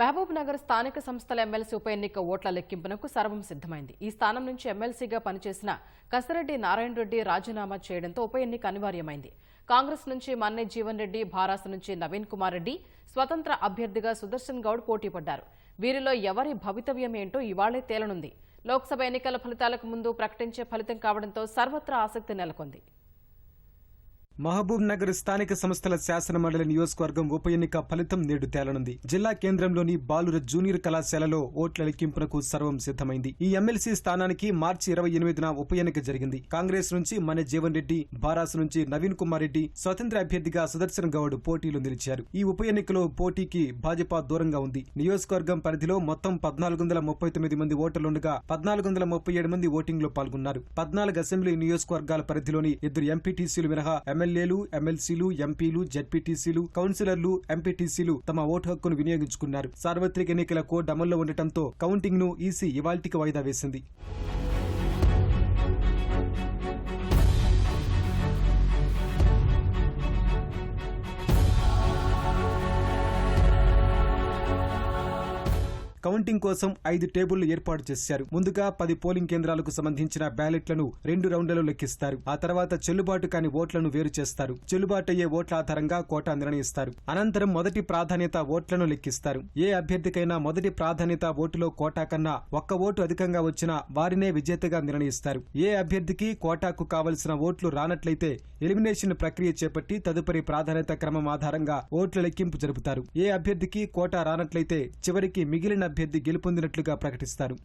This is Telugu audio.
మహబూబ్ నగర్ స్థానిక సంస్థల ఎమ్మెల్సీ ఉప ఎన్నిక ఓట్ల లెక్కింపునకు సర్వం సిద్దమైంది ఈ స్థానం నుంచి ఎమ్మెల్సీగా పనిచేసిన కసిరెడ్డి నారాయణ రెడ్డి రాజీనామా చేయడంతో ఉప ఎన్నిక అనివార్యమైంది. కాంగ్రెస్ నుంచి మన్నె జీవన్ రెడ్డి భారాస నుంచి నవీన్ కుమార్ రెడ్డి స్వతంత్ర అభ్యర్థిగా సుదర్శన్ గౌడ్ పోటీ పడ్డారు. వీరిలో ఎవరి భవితవ్యం ఏంటో ఇవాళే తేలనుంది. లోక్సభ ఎన్నికల ఫలితాలకు ముందు ప్రకటించే ఫలితం కావడంతో సర్వత్రా ఆసక్తి నెలకొంది. మహబూబ్ నగర్ స్థానిక సంస్థల శాసనమండలి నియోజకవర్గం ఉప ఎన్నిక ఫలితం నేడు తేలనుంది. జిల్లా కేంద్రంలోని బాలుర జూనియర్ కళాశాలలో ఓట్ల లెక్కింపునకు సర్వం సిద్దమైంది ఈ ఎమ్మెల్సీ స్థానానికి మార్చి ఇరవై ఎనిమిదిన ఉప ఎన్నిక జరిగింది. కాంగ్రెస్ నుంచి మన జీవన్ రెడ్డి బారాస్ నుంచి నవీన్ కుమార్ రెడ్డి స్వతంత్ర అభ్యర్థిగా సుదర్శన్ గౌడ్ పోటీలో నిలిచారు. ఈ ఉప ఎన్నికలో పోటీకి భాజపా దూరంగా ఉంది. నియోజకవర్గం పరిధిలో మొత్తం పద్నాలుగు వందల ముప్పై తొమ్మిది మంది ఓటర్లుండగా పద్నాలుగు వందల ముప్పై ఏడు మంది ఓటింగ్లో పాల్గొన్నారు. పద్నాలుగు అసెంబ్లీ నియోజకవర్గాల పరిధిలోని ఇద్దరు ఎంపీటీసీలు మినహా ఎమ్మెల్యేలు ఎమ్మెల్సీలు ఎంపీలు జడ్పీటీసీలు కౌన్సిలర్లు ఎంపీటీసీలు తమ ఓటు హక్కును వినియోగించుకున్నారు. సార్వత్రిక ఎన్నికల కోడ్ అమల్లో ఉండటంతో కౌంటింగ్ను ఈసీ ఇవాల్టికి వాయిదా వేసింది. కౌంటింగ్ కోసం ఐదు టేబుళ్ళు ఏర్పాటు చేశారు. ముందుగా పది పోలింగ్ కేంద్రాలకు సంబంధించిన బ్యాలెట్లను రెండు రౌండ్లలో లెక్కిస్తారు. ఆ తర్వాత చెల్లుబాటు కాని ఓట్లను వేరు చేస్తారు. చెల్లుబాటు అయ్యే ఓట్ల ఆధారంగా కోటా నిర్ణయిస్తారు. అనంతరం మొదటి ప్రాధాన్యత ఓట్లను లెక్కిస్తారు. ఏ అభ్యర్థికైనా మొదటి ప్రాధాన్యత ఓటులో కోటా కన్నా ఒక్క ఓటు అధికంగా వచ్చినా వారినే విజేతగా నిర్ణయిస్తారు. ఏ అభ్యర్థికి కోటాకు కావలసిన ఓట్లు రానట్లయితే ఎలిమినేషన్ ప్రక్రియ చేపట్టి తదుపరి ప్రాధాన్యత క్రమం ఆధారంగా ఓట్ల లెక్కింపు జరుపుతారు. ఏ అభ్యర్థికి కోటా రానట్లయితే చివరికి మిగిలిన అభ్యర్థి గెలుపొందినట్లుగా ప్రకటిస్తారు